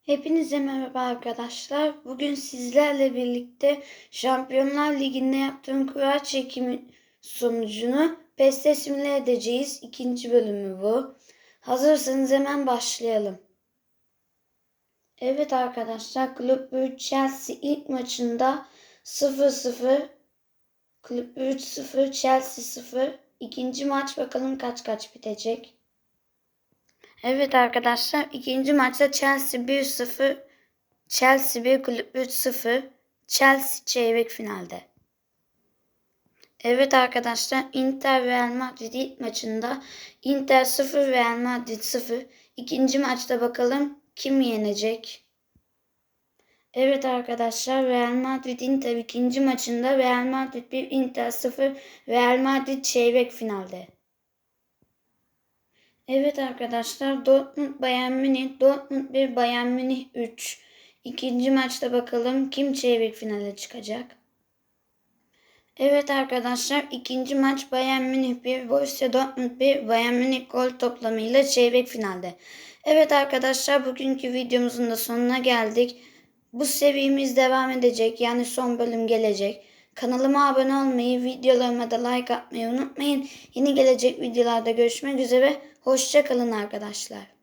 Hepinize merhaba arkadaşlar. Bugün sizlerle birlikte Şampiyonlar Ligi'nde yaptığım kura çekimi sonucunu PES'te simüle edeceğiz. İkinci bölümü bu. Hazırsanız hemen başlayalım. Evet arkadaşlar Kulüp Brugge Chelsea ilk maçında 0-0 Kulüp Brugge 0 Chelsea 0 İkinci maç bakalım kaç kaç bitecek. Evet arkadaşlar ikinci maçta Chelsea 1-0 Chelsea 1 Kulüp 3-0 Chelsea çeyrek finalde. Evet arkadaşlar Inter Real Madrid ilk maçında Inter 0 Real Madrid 0. İkinci maçta bakalım kim yenecek? Evet arkadaşlar Real Madrid Inter ikinci maçında Real Madrid 1 Inter 0 Real Madrid çeyrek finalde. Evet arkadaşlar Dortmund Bayern Münih Dortmund 1 Bayern Münih 3. İkinci maçta bakalım kim çeyrek finale çıkacak. Evet arkadaşlar ikinci maç Bayern Münih 1 Borussia Dortmund 1 Bayern Münih gol toplamıyla çeyrek finalde. Evet arkadaşlar bugünkü videomuzun da sonuna geldik. Bu serimiz devam edecek yani son bölüm gelecek. Kanalıma abone olmayı, videolarıma da like atmayı unutmayın. Yeni gelecek videolarda görüşmek üzere. Hoşçakalın arkadaşlar.